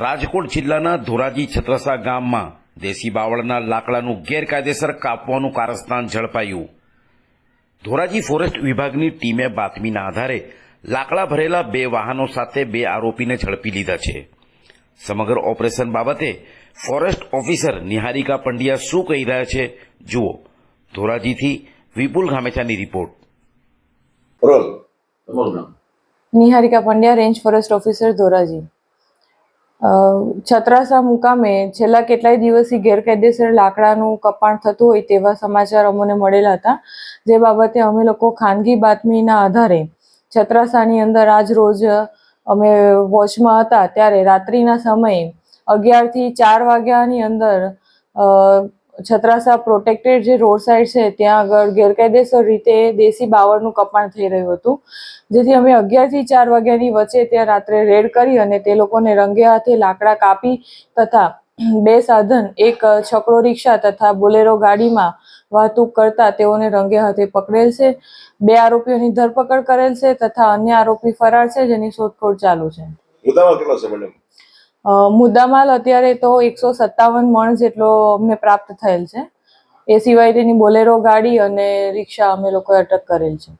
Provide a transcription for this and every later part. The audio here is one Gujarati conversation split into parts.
રાજકોટ જિલ્લાના ધોરાજી છત્રસા ગામમાં દેશી બાવળના લાકડાનું ગેરકાયદેસર કાપવાનું કારસ્તાન ઝડપાયું. ધોરાજી ફોરેસ્ટ વિભાગની ટીમે બાતમીના આધારે લાકડા ભરેલા બે વાહનો સાથે બે આરોપીને ઝડપી લીધા છે. સમગ્ર ઓપરેશન બાબતે ફોરેસ્ટ ઓફિસર નિહારિકા પંડ્યા શું કહી રહ્યા છે જુઓ. ધોરાજીથી Vipul ઘામેચાની report. Niharika Pandya range forest officer Dhoraji. Chhatrasa મુકામે છેલ્લા કેટલાય દિવસથી ગેરકાયદેસર લાકડાનું કપાણ થતું હોય તેવા સમાચાર અમને મળેલા હતા, જે બાબતે અમે લોકો ખાનગી બાતમીના આધારે છત્રાસાની અંદર આજ રોજ અમે વોચમાં હતા, ત્યારે રાત્રિના સમયે અગિયારથી ચાર વાગ્યાની અંદર છત્રાસા પ્રોટેક્ટેડ જે રોડ સાઈડ છે, ત્યાં આગળ ગેરકાયદેસર રીતે દેશી બાવળનું કપાણ થઈ રહ્યું હતું. જેથી અમે અગિયારથી ચાર વાગ્યાની વચ્ચે ત્યાં રાત્રે રેડ કરી અને તે લોકોને રંગે હાથે લાકડા કાપી તથા બે સાધન, એક છકડો રિક્ષા તથા બોલેરો ગાડીમાં વાહતુક કરતા તેઓને રંગે હાથે પકડેલ છે. બે આરોપીઓની ધરપકડ કરેલ છે તથા અન્ય આરોપી ફરાર છે જેની શોધખોળ ચાલુ છે. મુદ્દામાલ અત્યારે તો એકસો સત્તાવન મણ જેટલો અમને પ્રાપ્ત થયેલ છે. એ સિવાય તેની બોલેરો ગાડી અને રિક્ષા અમે લોકોએ અટક કરેલ છે.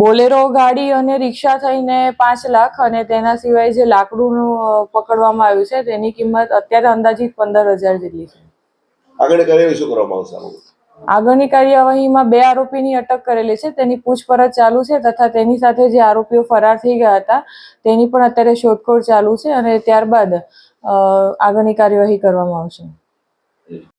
બોલેરો ગાડી અને રિક્ષા થઈને પાંચ લાખ અને તેના સિવાય જે લાકડુંનું પકડવામાં આવ્યું છે તેની કિંમત અત્યારે અંદાજિત પંદર હજાર જેટલી છે. આગળ કાર્યવાહી શું કરવામાં આવશે? આગળની કાર્યવાહીમાં બે આરોપીની અટક કરેલી છે. તેની પૂછપરછ ચાલુ છે તથા તેની સાથે જે આરોપીઓ ફરાર થઈ ગયા હતા, તેની પણ અત્યારે શોધખોળ ચાલુ છે અને ત્યારબાદ આગળની કાર્યવાહી કરવામાં આવશે.